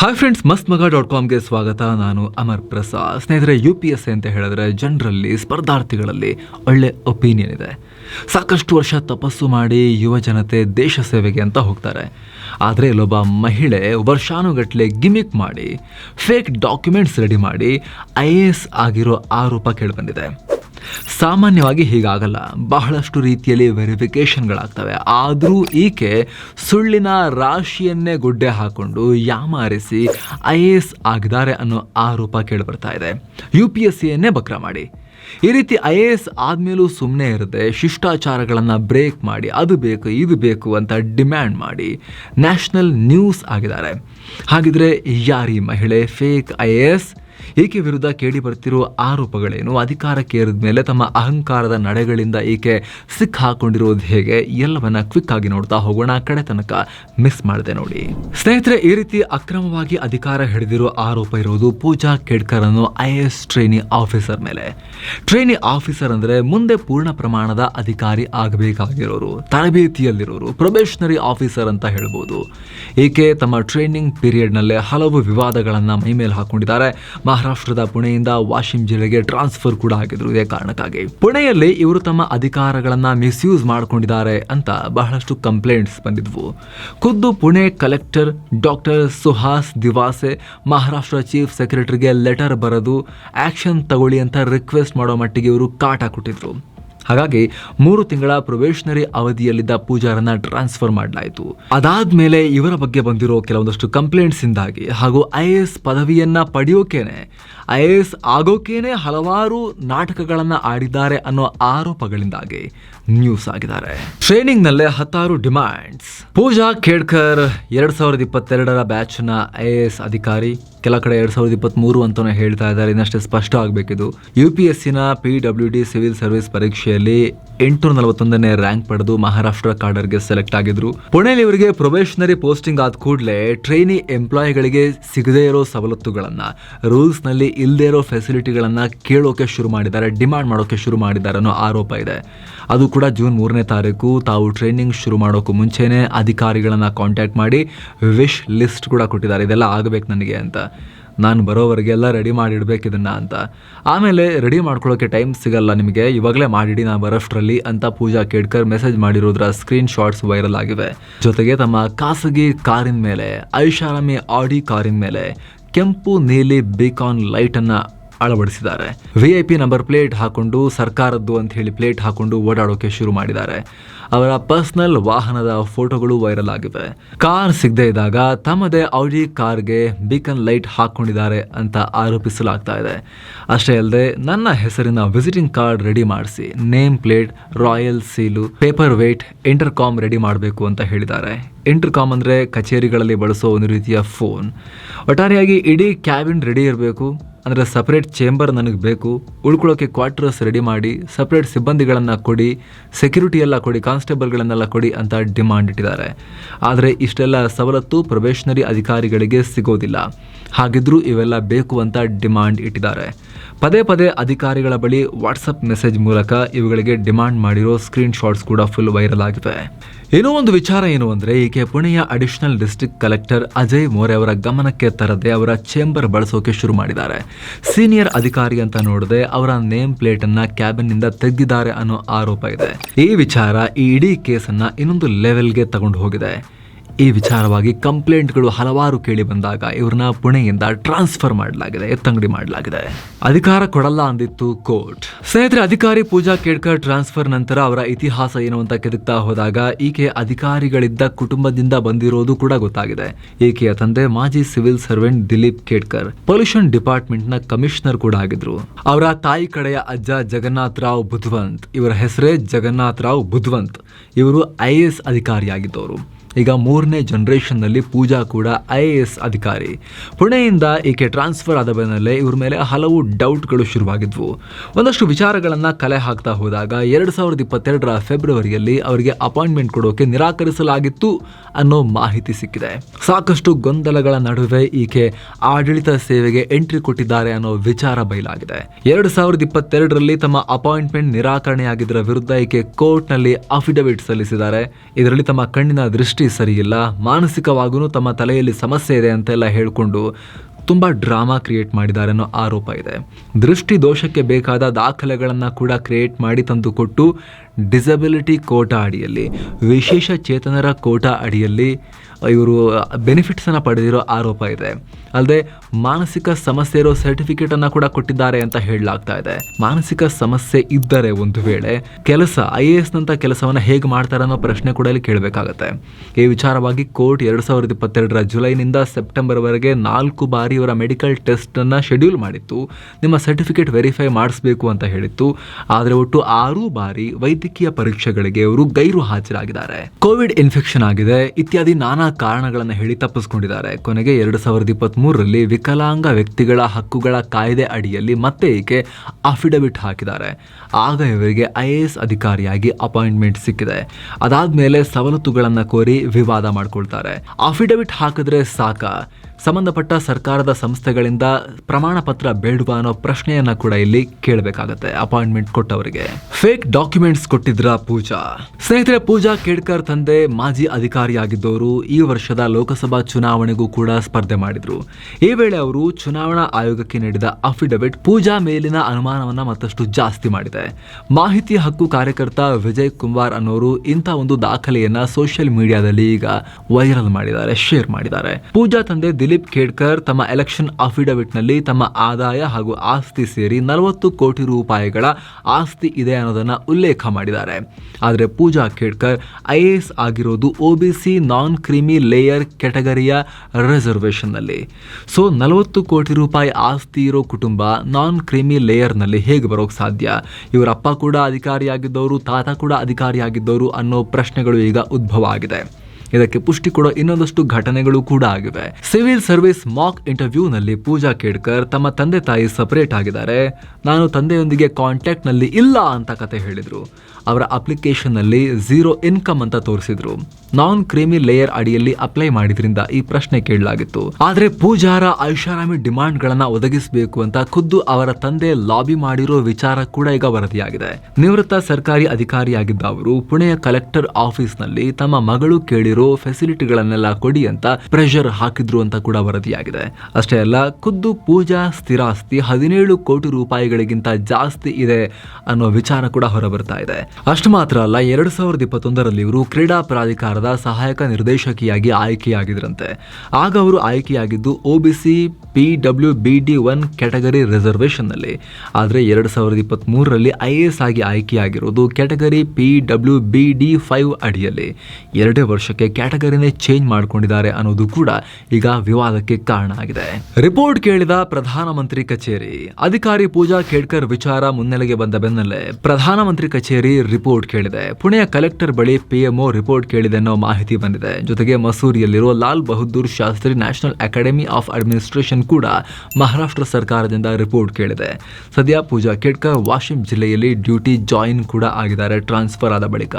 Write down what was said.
Hi friends ಮಸ್ತ್ ಮಗ dot ಕಾಮ್ಗೆ ಸ್ವಾಗತ. ನಾನು ಅಮರ್ ಪ್ರಸಾದ್. ಸ್ನೇಹಿತರೆ ಯು ಪಿ ಎಸ್ ಸಿ ಅಂತ ಹೇಳಿದ್ರೆ ಜನರಲ್ಲಿ, ಸ್ಪರ್ಧಾರ್ಥಿಗಳಲ್ಲಿ ಒಳ್ಳೆ ಒಪಿನಿಯನ್ ಇದೆ. ಸಾಕಷ್ಟು ವರ್ಷ ತಪಸ್ಸು ಮಾಡಿ ಯುವ ಜನತೆ ದೇಶ ಸೇವೆಗೆ ಅಂತ ಹೋಗ್ತಾರೆ. ಆದರೆ ಇಲ್ಲೊಬ್ಬ ಮಹಿಳೆ ವರ್ಷಾನುಗಟ್ಟಲೆ ಗಿಮಿಕ್ ಮಾಡಿ ಫೇಕ್ ಡಾಕ್ಯುಮೆಂಟ್ಸ್ ರೆಡಿ ಮಾಡಿ ಐ ಎ ಎಸ್ ಆಗಿರೋ ಆರೋಪ ಕೇಳಿಬಂದಿದೆ. ಸಾಮಾನ್ಯವಾಗಿ ಹೀಗಾಗಲ್ಲ. ಬಹಳಷ್ಟು ರೀತಿಯಲ್ಲಿ ವೆರಿಫಿಕೇಷನ್ಗಳಾಗ್ತವೆ. ಆದರೂ ಈಕೆ ಸುಳ್ಳಿನ ರಾಶಿಯನ್ನೇ ಗುಡ್ಡೆ ಹಾಕೊಂಡು ಯಾಮಾರಿಸಿ ಐ ಎ ಎಸ್ ಆಗಿದ್ದಾರೆ ಅನ್ನೋ ಆರೋಪ ಕೇಳಿಬರ್ತಾ ಇದೆ. ಯು ಪಿ ಎಸ್ ಸಿಯನ್ನೇ ಬಕ್ರ ಮಾಡಿ. ಈ ರೀತಿ ಐ ಎ ಎಸ್ ಆದಮೇಲೂ ಸುಮ್ಮನೆ ಇರದೆ ಶಿಷ್ಟಾಚಾರಗಳನ್ನು ಬ್ರೇಕ್ ಮಾಡಿ, ಅದು ಬೇಕು, ಇದು ಬೇಕು ಅಂತ ಡಿಮ್ಯಾಂಡ್ ಮಾಡಿ ನ್ಯಾಷನಲ್ ನ್ಯೂಸ್ ಆಗಿದ್ದಾರೆ. ಹಾಗಿದ್ರೆ ಯಾರಿ ಮಹಿಳೆ ಫೇಕ್ ಐ ಎ ಎಸ್ ಈಕೆ ವಿರುದ್ಧ ಕೇಳಿ ಬರ್ತಿರೋ ಆರೋಪಗಳೇನು? ಅಧಿಕಾರಕ್ಕೇರಿದ ಮೇಲೆ ತಮ್ಮ ಅಹಂಕಾರದ ನಡೆಗಳಿಂದ ಈಕೆ ಸಿಕ್ ಹಾಕೊಂಡಿರೋದು ಹೇಗೆ? ಎಲ್ಲವನ್ನ ಕ್ವಿಕ್ ಆಗಿ ನೋಡ್ತಾ ಹೋಗೋಣ. ಕಡೆ ತನಕ ಮಿಸ್ ಮಾಡಿದೆ ನೋಡಿ. ಸ್ನೇಹಿತರೆ, ಈ ರೀತಿ ಅಕ್ರಮವಾಗಿ ಅಧಿಕಾರ ಹಿಡಿದಿರೋ ಆರೋಪ ಇರೋದು ಪೂಜಾ ಕೇಡ್ಕರ್ ಅನ್ನು ಐ ಟ್ರೈನಿ ಆಫೀಸರ್ ಮೇಲೆ. ಟ್ರೈನಿ ಆಫೀಸರ್ ಅಂದ್ರೆ ಮುಂದೆ ಪೂರ್ಣ ಪ್ರಮಾಣದ ಅಧಿಕಾರಿ ಆಗಬೇಕಾಗಿರೋರು, ತರಬೇತಿಯಲ್ಲಿರೋರು ಪ್ರೊಬೇಷನರಿ ಆಫೀಸರ್ ಅಂತ ಹೇಳ್ಬೋದು. ಈಕೆ ತಮ್ಮ ಟ್ರೈನಿಂಗ್ ಪೀರಿಯಡ್ನಲ್ಲೇ ಹಲವು ವಿವಾದಗಳನ್ನು ಮೈಮೇಲೆ ಹಾಕೊಂಡಿದ್ದಾರೆ. ಮಹಾರಾಷ್ಟ್ರದ ಪುಣೆಯಿಂದ ವಾಶಿಂ ಜಿಲ್ಲೆಗೆ ಟ್ರಾನ್ಸ್ಫರ್ ಕೂಡ ಆಗಿದ್ರು ಇದೇ ಕಾರಣಕ್ಕಾಗಿ. ಪುಣೆಯಲ್ಲಿ ಇವರು ತಮ್ಮ ಅಧಿಕಾರಗಳನ್ನ ಮಿಸ್ಯೂಸ್ ಮಾಡ್ಕೊಂಡಿದ್ದಾರೆ ಅಂತ ಬಹಳಷ್ಟು ಕಂಪ್ಲೇಂಟ್ಸ್ ಬಂದಿದ್ವು. ಖುದ್ದು Pune collector doctor Suhas Diwase Maharashtra chief ಸೆಕ್ರೆಟರಿಗೆ letter ಬರೆದು ಆಕ್ಷನ್ ತಗೊಳ್ಳಿ ಅಂತ ರಿಕ್ವೆಸ್ಟ್ ಮಾಡೋ ಮಟ್ಟಿಗೆ ಇವರು ಕಾಟ ಕೊಟ್ಟಿದ್ರು. ಹಾಗಾಗಿ ಮೂರು ತಿಂಗಳ ಪ್ರೊಬೇಷನರಿ ಅವಧಿಯಲ್ಲಿದ್ದ ಪೂಜಾರನ್ನ ಟ್ರಾನ್ಸ್ಫರ್ ಮಾಡಲಾಯಿತು. ಅದಾದ್ಮೇಲೆ ಇವರ ಬಗ್ಗೆ ಬಂದಿರೋ ಕೆಲವೊಂದಷ್ಟು ಕಂಪ್ಲೇಂಟ್ಸ್ ಇಂದಾಗಿ ಹಾಗೂ ಐ ಎ ಎಸ್ ಪದವಿಯನ್ನ ಪಡೆಯೋಕೇನೆ ಐ ಎ ಎಸ್ ಆಗೋಕೇನೆ ಹಲವಾರು ನಾಟಕಗಳನ್ನ ಆಡಿದ್ದಾರೆ ಅನ್ನೋ ಆರೋಪಗಳಿಂದಾಗಿ ನ್ಯೂಸ್ ಆಗಿದ್ದಾರೆ. ಟ್ರೈನಿಂಗ್ ನಲ್ಲೇ ಹತ್ತಾರು ಡಿಮ್ಯಾಂಡ್ಸ್. ಪೂಜಾ ಖೇಡ್ಕರ್ ಎರಡ್ ಸಾವಿರದ ಇಪ್ಪತ್ತೆರಡರ ಬ್ಯಾಚ್ನ ಐ ಎಸ್ ಅಧಿಕಾರಿ, ಕೆಲ ಕಡೆ ಎರಡ್ ಸಾವಿರದ ಇಪ್ಪತ್ತ್ ಮೂರು ಅಂತಾನೆ ಹೇಳ್ತಾ ಇದ್ದಾರೆ, ಇನ್ನಷ್ಟೇ ಸ್ಪಷ್ಟ ಆಗಬೇಕಿದು. ಯು ಪಿ ಎಸ್ ಸಿನ P W D civil service ಪರೀಕ್ಷೆಯಲ್ಲಿ ಎಂಟು ನಲವತ್ತೊಂದನೇ ರ್ಯಾಂಕ್ ಪಡೆದು ಮಹಾರಾಷ್ಟ್ರ ಕಾಡರ್ಗೆ ಸೆಲೆಕ್ಟ್ ಆಗಿದ್ರು. ಪುಣೆಯಲ್ಲಿ ಇವರಿಗೆ ಪ್ರೊಬೇಷನರಿ ಪೋಸ್ಟಿಂಗ್ ಆದ ಕೂಡಲೇ ಟ್ರೈನಿ ಎಂಪ್ಲಾಯಿಗಳಿಗೆ ಸಿಗದೇ ಇರೋ ಸವಲತ್ತುಗಳನ್ನ ರೂಲ್ಸ್ನಲ್ಲಿ ಇಲ್ಲದೇ ಇರೋ ಫೆಸಿಲಿಟಿಗಳನ್ನ ಕೇಳೋಕೆ ಶುರು ಮಾಡಿದ್ದಾರೆ ಡಿಮಾಂಡ್ ಮಾಡೋಕೆ ಶುರು ಮಾಡಿದ್ದಾರೆ ಅನ್ನೋ ಆರೋಪ ಇದೆ. ಅದು ಕೂಡ ಜೂನ್ ಮೂರನೇ ತಾರೀಕು ತಾವು ಟ್ರೈನಿಂಗ್ ಶುರು ಮಾಡೋಕ್ಕೂ ಮುಂಚೆನೇ ಅಧಿಕಾರಿಗಳನ್ನು ಕಾಂಟ್ಯಾಕ್ಟ್ ಮಾಡಿ ವಿಶ್ ಲಿಸ್ಟ್ ಕೂಡ ಕೊಟ್ಟಿದ್ದಾರೆ. ಇದೆಲ್ಲ ಆಗಬೇಕು ನನಗೆ ಅಂತ. ನಾನು ಬರೋವರೆಗೆಲ್ಲ ರೆಡಿ ಮಾಡಿಡ್ಬೇಕು ಇದನ್ನು ಅಂತ. ಆಮೇಲೆ ರೆಡಿ ಮಾಡ್ಕೊಳ್ಳೋಕೆ ಟೈಮ್ ಸಿಗಲ್ಲ ನಿಮಗೆ. ಇವಾಗಲೇ ಮಾಡಿಡಿ ನಾ ಬರೋಷ್ಟರಲ್ಲಿ ಅಂತ ಪೂಜಾ ಕೇಡ್ಕರ್ ಮೆಸೇಜ್ ಮಾಡಿರೋದ್ರ ಸ್ಕ್ರೀನ್ ಶಾಟ್ಸ್ ವೈರಲ್ ಆಗಿವೆ. ಜೊತೆಗೆ ತಮ್ಮ ಖಾಸಗಿ ಕಾರಿನ ಮೇಲೆ, ಐಷಾರಾಮಿ ಆಡಿ ಕಾರಿನ ಮೇಲೆ ಕೆಂಪು, ನೀಲಿ ಬಿಕಾನ್ ಲೈಟನ್ನ ಅಳವಡಿಸಿದ್ದಾರೆ. ವಿ ಐ ನಂಬರ್ ಪ್ಲೇಟ್ ಹಾಕೊಂಡು ಸರ್ಕಾರದ್ದು ಅಂತ ಹೇಳಿ ಪ್ಲೇಟ್ ಹಾಕೊಂಡು ಓಡಾಡೋಕೆ ಶುರು ಮಾಡಿದ್ದಾರೆ. ಅವರ ಪರ್ಸನಲ್ ವಾಹನದ ಫೋಟೋಗಳು ವೈರಲ್ ಆಗಿವೆ. ಕಾರ್ ಸಿಗದೆ ಇದ್ದಾಗ ತಮ್ಮದೇ ಔಡಿ ಕಾರ್ಗೆ ಬೀಕನ್ ಲೈಟ್ ಹಾಕೊಂಡಿದ್ದಾರೆ ಅಂತ ಆರೋಪಿಸಲಾಗ್ತಾ ಇದೆ. ಅಷ್ಟೇ ಅಲ್ಲದೆ ನನ್ನ ಹೆಸರಿನ ವಿಸಿಟಿಂಗ್ ಕಾರ್ಡ್ ರೆಡಿ ಮಾಡಿಸಿ name plate royal seal paper weight intercom ready ಮಾಡಬೇಕು ಅಂತ ಹೇಳಿದ್ದಾರೆ. ಇಂಟರ್ಕಾಮ್ ಅಂದರೆ ಕಚೇರಿಗಳಲ್ಲಿ ಬಳಸೋ ಒಂದು ರೀತಿಯ ಫೋನ್ ಒಟ್ಟಾರೆಯಾಗಿ ಇಡೀ ಕ್ಯಾಬಿನ್ ರೆಡಿ ಇರಬೇಕು. ಅಂದರೆ ಸಪ್ರೇಟ್ ಚೇಂಬರ್ ನನಗೆ ಬೇಕು. ಉಳ್ಕೊಳ್ಳೋಕೆ ಕ್ವಾರ್ಟರ್ಸ್ ರೆಡಿ ಮಾಡಿ ಸಪ್ರೇಟ್ ಸಿಬ್ಬಂದಿಗಳನ್ನು ಕೊಡಿ ಸೆಕ್ಯೂರಿಟಿ ಎಲ್ಲ ಕೊಡಿ ಕಾನ್ಸ್ಟೇಬಲ್ಗಳನ್ನೆಲ್ಲ ಕೊಡಿ ಅಂತ ಡಿಮಾಂಡ್ ಇಟ್ಟಿದ್ದಾರೆ. ಆದರೆ ಇಷ್ಟೆಲ್ಲ ಸವಲತ್ತು ಪ್ರೊಬೇಷನರಿ ಅಧಿಕಾರಿಗಳಿಗೆ ಸಿಗೋದಿಲ್ಲ. ಹಾಗಿದ್ರೂ ಇವೆಲ್ಲ ಬೇಕು ಅಂತ ಡಿಮಾಂಡ್ ಇಟ್ಟಿದ್ದಾರೆ. ಪದೇ ಪದೇ ಅಧಿಕಾರಿಗಳ ಬಳಿ ವಾಟ್ಸಪ್ ಮೆಸೇಜ್ ಮೂಲಕ ಇವುಗಳಿಗೆ ಡಿಮಾಂಡ್ ಮಾಡಿರೋ ಸ್ಕ್ರೀನ್ ಶಾಟ್ಸ್ ಕೂಡ ಫುಲ್ ವೈರಲ್ ಆಗಿವೆ. ಏನೋ ಒಂದು ವಿಚಾರ ಏನು ಅಂದರೆ, ಈಕೆ ಪುಣೆಯ additional district collector Ajay More ಅವರ ಗಮನಕ್ಕೆ ತರದೆ ಅವರ ಚೇಂಬರ್ ಬಳಸೋಕೆ ಶುರು ಮಾಡಿದ್ದಾರೆ. ಸೀನಿಯರ್ ಅಧಿಕಾರಿ ಅಂತ ನೋಡದೆ ಅವರ ನೇಮ್ ಪ್ಲೇಟ್ ಅನ್ನ ಕ್ಯಾಬಿನ್ನಿಂದ ತೆಗೆದಿದ್ದಾರೆ ಅನ್ನೋ ಆರೋಪ ಇದೆ. ಈ ವಿಚಾರ ಈ ಇಡೀ ಕೇಸನ್ನ ಇನ್ನೊಂದು ಲೆವೆಲ್ಗೆ ತಗೊಂಡು ಹೋಗಿದೆ. ಈ ವಿಚಾರವಾಗಿ ಕಂಪ್ಲೇಂಟ್ಗಳು ಹಲವಾರು ಕೇಳಿ ಬಂದಾಗ ಇವ್ರನ್ನ ಪುಣೆಯಿಂದ ಟ್ರಾನ್ಸ್ಫರ್ ಮಾಡಲಾಗಿದೆ, ಎತ್ತಂಗಡಿ ಮಾಡಲಾಗಿದೆ. ಅಧಿಕಾರ ಕೊಡಲ್ಲ ಅಂದಿತ್ತು ಕೋರ್ಟ್. ಸ್ನೇಹಿತರೆ, ಅಧಿಕಾರಿ ಪೂಜಾ ಕೇಡ್ಕರ್ ಟ್ರಾನ್ಸ್ಫರ್ ನಂತರ ಅವರ ಇತಿಹಾಸ ಏನು ಅಂತ ಕೆದಕ್ತಾ ಹೋದಾಗ ಈಕೆ ಅಧಿಕಾರಿಗಳಿದ್ದ ಕುಟುಂಬದಿಂದ ಬಂದಿರೋದು ಕೂಡ ಗೊತ್ತಾಗಿದೆ. ಈಕೆಯ ತಂದೆ ಮಾಜಿ civil servant Dilip Khedkar, pollution ಡಿಪಾರ್ಟ್ಮೆಂಟ್ನ ಕಮಿಷನರ್ ಕೂಡ ಆಗಿದ್ರು. ಅವರ ತಾಯಿ ಕಡೆಯ ಅಜ್ಜ ಜಗನ್ನಾಥ್ ರಾವ್ ಬುಧ್ವಂತ್, ಇವರ ಹೆಸರೇ ಜಗನ್ನಾಥ್ ರಾವ್ ಬುದ್ವಂತ್ ಇವರು ಐ ಅಧಿಕಾರಿಯಾಗಿದ್ದವರು. ಈಗ ಮೂರನೇ ಜನ್ರೇಷನ್ನಲ್ಲಿ ಪೂಜಾ ಕೂಡ ಐ ಎ ಎಸ್ ಅಧಿಕಾರಿ. ಪುಣೆಯಿಂದ ಈಕೆ ಟ್ರಾನ್ಸ್ಫರ್ ಆದ ಬೆನ್ನಲ್ಲೇ ಇವ್ರ ಮೇಲೆ ಹಲವು ಡೌಟ್ಗಳು ಶುರುವಾಗಿದ್ವು. ಒಂದಷ್ಟು ವಿಚಾರಗಳನ್ನು ಕಲೆ ಹಾಕ್ತಾ ಹೋದಾಗ ಎರಡು ಸಾವಿರದ ಇಪ್ಪತ್ತೆರಡರ ಫೆಬ್ರವರಿಯಲ್ಲಿ ಅವರಿಗೆ ಅಪಾಯಿಂಟ್ಮೆಂಟ್ ಕೊಡೋಕೆ ನಿರಾಕರಿಸಲಾಗಿತ್ತು ಅನ್ನೋ ಮಾಹಿತಿ ಸಿಕ್ಕಿದೆ. ಸಾಕಷ್ಟು ಗೊಂದಲಗಳ ನಡುವೆ ಈಕೆ ಆಡಳಿತ ಸೇವೆಗೆ ಎಂಟ್ರಿ ಕೊಟ್ಟಿದ್ದಾರೆ ಅನ್ನೋ ವಿಚಾರ ಬಯಲಾಗಿದೆ. ಎರಡು ಸಾವಿರದ ಇಪ್ಪತ್ತೆರಡರಲ್ಲಿ ತಮ್ಮ ಅಪಾಯಿಂಟ್ಮೆಂಟ್ ನಿರಾಕರಣೆಯಾಗಿದ್ದರ ವಿರುದ್ಧ ಈಕೆ ಕೋರ್ಟ್ನಲ್ಲಿ ಅಫಿಡವಿಟ್ ಸಲ್ಲಿಸಿದ್ದಾರೆ. ಇದರಲ್ಲಿ ತಮ್ಮ ಕಣ್ಣಿನ ದೃಷ್ಟಿ ಸರಿಯಿಲ್ಲ, ಮಾನಸಿಕವಾಗೂ ತಮ್ಮ ತಲೆಯಲ್ಲಿ ಸಮಸ್ಯೆ ಇದೆ ಅಂತೆಲ್ಲ ಹೇಳಿಕೊಂಡು ತುಂಬ ಡ್ರಾಮಾ ಕ್ರಿಯೇಟ್ ಮಾಡಿದ್ದಾರೆ ಅನ್ನೋ ಆರೋಪ ಇದೆ. ದೃಷ್ಟಿ ದೋಷಕ್ಕೆ ಬೇಕಾದ ದಾಖಲೆಗಳನ್ನು ಕೂಡ ಕ್ರಿಯೇಟ್ ಮಾಡಿ ತಂದುಕೊಟ್ಟು ಡಿಸಬಿಲಿಟಿ ಕೋಟಾ ಅಡಿಯಲ್ಲಿ, ವಿಶೇಷ ಚೇತನರ ಕೋಟಾ ಅಡಿಯಲ್ಲಿ ಇವರು ಬೆನಿಫಿಟ್ಸನ್ನು ಪಡೆದಿರೋ ಆರೋಪ ಇದೆ. ಅಲ್ಲದೆ ಮಾನಸಿಕ ಸಮಸ್ಯೆ ಇರೋ ಸರ್ಟಿಫಿಕೇಟನ್ನು ಕೂಡ ಕೊಟ್ಟಿದ್ದಾರೆ ಅಂತ ಹೇಳಲಾಗ್ತಾ ಇದೆ. ಮಾನಸಿಕ ಸಮಸ್ಯೆ ಇದ್ದರೆ ಒಂದು ವೇಳೆ ಕೆಲಸ ಐ ಎ ಎಸ್ನಂಥ ಕೆಲಸವನ್ನು ಹೇಗೆ ಮಾಡ್ತಾರೆ ಅನ್ನೋ ಪ್ರಶ್ನೆ ಕೂಡ ಇಲ್ಲಿ ಕೇಳಬೇಕಾಗತ್ತೆ. ಈ ವಿಚಾರವಾಗಿ ಕೋರ್ಟ್ ಎರಡು ಸಾವಿರದ ಇಪ್ಪತ್ತೆರಡರ ಜುಲೈನಿಂದ ಸೆಪ್ಟೆಂಬರ್ವರೆಗೆ ನಾಲ್ಕು ಬಾರಿ ಇವರ ಮೆಡಿಕಲ್ ಟೆಸ್ಟನ್ನು ಶೆಡ್ಯೂಲ್ ಮಾಡಿತ್ತು. ನಿಮ್ಮ ಸರ್ಟಿಫಿಕೇಟ್ ವೆರಿಫೈ ಮಾಡಿಸ್ಬೇಕು ಅಂತ ಹೇಳಿತ್ತು. ಆದರೆ ಒಟ್ಟು ಆರು ಬಾರಿ ವೈದ್ಯಕೀಯ ಪರೀಕ್ಷೆಗಳಿಗೆ ಇವರು ಗೈರು ಹಾಜರಾಗಿದ್ದಾರೆ. ಕೋವಿಡ್ ಇನ್ಫೆಕ್ಷನ್ ಆಗಿದೆ, ಇತ್ಯಾದಿ ನಾನಾ ಕಾರಣಗಳನ್ನು ಹೇಳಿ ತಪ್ಪಿಸ್ಕೊಂಡಿದ್ದಾರೆ. ಕೊನೆಗೆ ಎರಡು ಸಾವಿರದ ಇಪ್ಪತ್ತ್ ಮೂರರಲ್ಲಿ ವಿಕಲಾಂಗ ವ್ಯಕ್ತಿಗಳ ಹಕ್ಕುಗಳ ಕಾಯ್ದೆ ಅಡಿಯಲ್ಲಿ ಮತ್ತೆ ಈಕೆ ಅಫಿಡವಿಟ್ ಹಾಕಿದ್ದಾರೆ. ಆಗ ಇವರಿಗೆ ಐ ಅಧಿಕಾರಿಯಾಗಿ ಅಪಾಯಿಂಟ್ಮೆಂಟ್ ಸಿಕ್ಕಿದೆ. ಅದಾದ ಮೇಲೆ ಸವಲತ್ತುಗಳನ್ನು ಕೋರಿ ವಿವಾದ ಮಾಡ್ಕೊಳ್ತಾರೆ. ಅಫಿಡವಿಟ್ ಹಾಕಿದ್ರೆ ಸಾಕ? ಸಂಬಂಧಪಟ್ಟ ಸರ್ಕಾರದ ಸಂಸ್ಥೆಗಳಿಂದ ಪ್ರಮಾಣ ಪತ್ರ ಬೇಡುವ ಅನ್ನೋ ಪ್ರಶ್ನೆಯನ್ನ ಕೂಡ ಇಲ್ಲಿ ಕೇಳಬೇಕಾಗತ್ತೆ, ಅಪಾಯಿಂಟ್ಮೆಂಟ್ ಕೊಟ್ಟವರಿಗೆ. ಫೇಕ್ ಡಾಕ್ಯುಮೆಂಟ್ಸ್ ಕೊಟ್ಟಿದ್ರ ಪೂಜಾ? ಸ್ನೇಹಿತರೆ, ಪೂಜಾ ಕೇಡ್ಕರ್ ತಂದೆ ಮಾಜಿ ಅಧಿಕಾರಿಯಾಗಿದ್ದವರು ಈ ವರ್ಷದ ಲೋಕಸಭಾ ಚುನಾವಣೆಗೂ ಕೂಡ ಸ್ಪರ್ಧೆ ಮಾಡಿದ್ರು. ಈ ವೇಳೆ ಅವರು ಚುನಾವಣಾ ಆಯೋಗಕ್ಕೆ ನೀಡಿದ ಅಫಿಡವಿಟ್ ಪೂಜಾ ಮೇಲಿನ ಅನುಮಾನವನ್ನ ಮತ್ತಷ್ಟು ಜಾಸ್ತಿ ಮಾಡಿದೆ. ಮಾಹಿತಿ ಹಕ್ಕು ಕಾರ್ಯಕರ್ತ ವಿಜಯ್ ಕುಮಾರ್ ಅನ್ನೋರು ಇಂಥ ಒಂದು ದಾಖಲೆಯನ್ನ ಸೋಷಿಯಲ್ ಮೀಡಿಯಾದಲ್ಲಿ ಈಗ ವೈರಲ್ ಮಾಡಿದ್ದಾರೆ, ಶೇರ್ ಮಾಡಿದ್ದಾರೆ. ಪೂಜಾ ತಂದೆ ದಿಲೀಪ್ ಖೇಡ್ಕರ್ ತಮ್ಮ ಎಲೆಕ್ಷನ್ ಅಫಿಡವಿಟ್ನಲ್ಲಿ ತಮ್ಮ ಆದಾಯ ಹಾಗೂ ಆಸ್ತಿ ಸೇರಿ ನಲವತ್ತು ಕೋಟಿ ರೂಪಾಯಿಗಳ ಆಸ್ತಿ ಇದೆ ಅನ್ನೋದನ್ನು ಉಲ್ಲೇಖ ಮಾಡಿದ್ದಾರೆ. ಆದರೆ Pooja Khedkar I A S ಆಗಿರೋದು ಒ ಬಿ ಸಿ ನಾನ್ ಕ್ರಿಮಿ ಲೇಯರ್ ಕ್ಯಾಟಗರಿಯ ರಿಸರ್ವೇಷನ್ನಲ್ಲಿ ಸೊ ನಲವತ್ತು ಕೋಟಿ ರೂಪಾಯಿ ಆಸ್ತಿ ಇರೋ ಕುಟುಂಬ ನಾನ್ ಕ್ರಿಮಿ ಲೇಯರ್ನಲ್ಲಿ ಹೇಗೆ ಬರೋಕ್ಕೆ ಸಾಧ್ಯ? ಇವರ ಅಪ್ಪ ಕೂಡ ಅಧಿಕಾರಿಯಾಗಿದ್ದವರು, ತಾತ ಕೂಡ ಅಧಿಕಾರಿಯಾಗಿದ್ದವರು ಅನ್ನೋ ಪ್ರಶ್ನೆಗಳು ಈಗ ಉದ್ಭವ ಆಗಿದೆ. ಇದಕ್ಕೆ ಪುಷ್ಟಿ ಕೊಡೋ ಇನ್ನೊಂದಷ್ಟು ಘಟನೆಗಳು ಕೂಡ ಆಗಿವೆ. ಸಿವಿಲ್ ಸರ್ವಿಸ್ ಮಾಕ್ ಇಂಟರ್ವ್ಯೂನಲ್ಲಿ ಪೂಜಾ ಕೇಡ್ಕರ್ ತಮ್ಮ ತಂದೆ ತಾಯಿ ಸಪರೇಟ್ ಆಗಿದ್ದಾರೆ. ನಾನು ತಂದೆಯೊಂದಿಗೆ ಕಾಂಟ್ಯಾಕ್ಟ್ನಲ್ಲಿ ಇಲ್ಲ ಅಂತ ಕತೆ ಹೇಳಿದ್ರು. ಅವರ ಅಪ್ಲಿಕೇಶನ್ನಲ್ಲಿ ಝೀರೋ ಇನ್ಕಮ್ ಅಂತ ತೋರಿಸಿದ್ರು. ನಾನ್ ಕ್ರೀಮಿ ಲೇಯರ್ ಅಡಿಯಲ್ಲಿ ಅಪ್ಲೈ ಮಾಡಿದ್ರಿಂದ ಈ ಪ್ರಶ್ನೆ ಕೇಳಲಾಗಿತ್ತು. ಆದರೆ ಪೂಜಾರ ಐಷಾರಾಮಿ ಡಿಮಾಂಡ್ ಗಳನ್ನ ಒದಗಿಸಬೇಕು ಅಂತ ಖುದ್ದು ಅವರ ತಂದೆ ಲಾಬಿ ಮಾಡಿರೋ ವಿಚಾರ ಕೂಡ ಈಗ ವರದಿಯಾಗಿದೆ. ನಿವೃತ್ತ ಸರ್ಕಾರಿ ಅಧಿಕಾರಿಯಾಗಿದ್ದ ಅವರು ಪುಣೆಯ ಕಲೆಕ್ಟರ್ ಆಫೀಸ್ನಲ್ಲಿ ತಮ್ಮ ಮಗಳು ಕೇಳಿರೋ ಫೆಸಿಲಿಟಿಗಳನ್ನೆಲ್ಲ ಕೊಡಿ ಅಂತ ಪ್ರೆಷರ್ ಹಾಕಿದ್ರು ಅಂತ ಕೂಡ ವರದಿಯಾಗಿದೆ. ಅಷ್ಟೇ ಅಲ್ಲ, ಖುದ್ದು ಪೂಜಾ ಸ್ಥಿರಾಸ್ತಿ ಹದಿನೇಳು ಕೋಟಿ ರೂಪಾಯಿಗಳಿಗಿಂತ ಜಾಸ್ತಿ ಇದೆ ಅನ್ನೋ ವಿಚಾರ ಕೂಡ ಹೊರಬರ್ತಾ ಇದೆ. ಅಷ್ಟು ಮಾತ್ರ ಅಲ್ಲ, ಎರಡು ಸಾವಿರದ ಇಪ್ಪತ್ತೊಂದರಲ್ಲಿ ಇವರು ಕ್ರೀಡಾ ಪ್ರಾಧಿಕಾರದ ಸಹಾಯಕ ನಿರ್ದೇಶಕಿಯಾಗಿ ಆಯ್ಕೆಯಾಗಿದ್ರಂತೆ. ಆಗ ಅವರು ಆಯ್ಕೆಯಾಗಿದ್ದು O B C P W B D one category ರಿಸರ್ವೇಷನ್ನಲ್ಲಿ ಆದರೆ ಎರಡು ಸಾವಿರದ ಇಪ್ಪತ್ತ್ಮೂರರಲ್ಲಿ ಐ ಎ ಎಸ್ ಆಗಿ ಆಯ್ಕೆಯಾಗಿರೋದು category P W B D five ಅಡಿಯಲ್ಲಿ. ಎರಡೇ ವರ್ಷಕ್ಕೆ ಕ್ಯಾಟಗರಿನೇ ಚೇಂಜ್ ಮಾಡ್ಕೊಂಡಿದ್ದಾರೆ ಅನ್ನೋದು ಕೂಡ ಈಗ ವಿವಾದಕ್ಕೆ ಕಾರಣ ಆಗಿದೆ. ರಿಪೋರ್ಟ್ ಕೇಳಿದ ಪ್ರಧಾನಮಂತ್ರಿ ಕಚೇರಿ. ಅಧಿಕಾರಿ ಪೂಜಾ ಖೇಡ್ಕರ್ ವಿಚಾರ ಮುನ್ನೆಲೆಗೆ ಬಂದ ಬೆನ್ನಲ್ಲೇ ಪ್ರಧಾನಮಂತ್ರಿ ಕಚೇರಿ ರಿಪೋರ್ಟ್ ಕೇಳಿದೆ. ಪುಣೆಯ ಕಲೆಕ್ಟರ್ ಬಳಿ ಪಿಎಂಒ ರಿಪೋರ್ಟ್ ಕೇಳಿದೆ ಅನ್ನೋ ಮಾಹಿತಿ ಬಂದಿದೆ. ಜೊತೆಗೆ ಮಸೂರಿಯಲ್ಲಿರುವ Lal Bahadur Shastri national academy of administration ಕೂಡ ಮಹಾರಾಷ್ಟ್ರ ಸರ್ಕಾರದಿಂದ ರಿಪೋರ್ಟ್ ಕೇಳಿದೆ. ಸದ್ಯ ಪೂಜಾ ಕೇಡ್ಕರ್ ವಾಶಿಂ ಜಿಲ್ಲೆಯಲ್ಲಿ ಡ್ಯೂಟಿ ಜಾಯಿನ್ ಕೂಡ ಆಗಿದ್ದಾರೆ. ಟ್ರಾನ್ಸ್ಫರ್ ಆದ ಬಳಿಕ.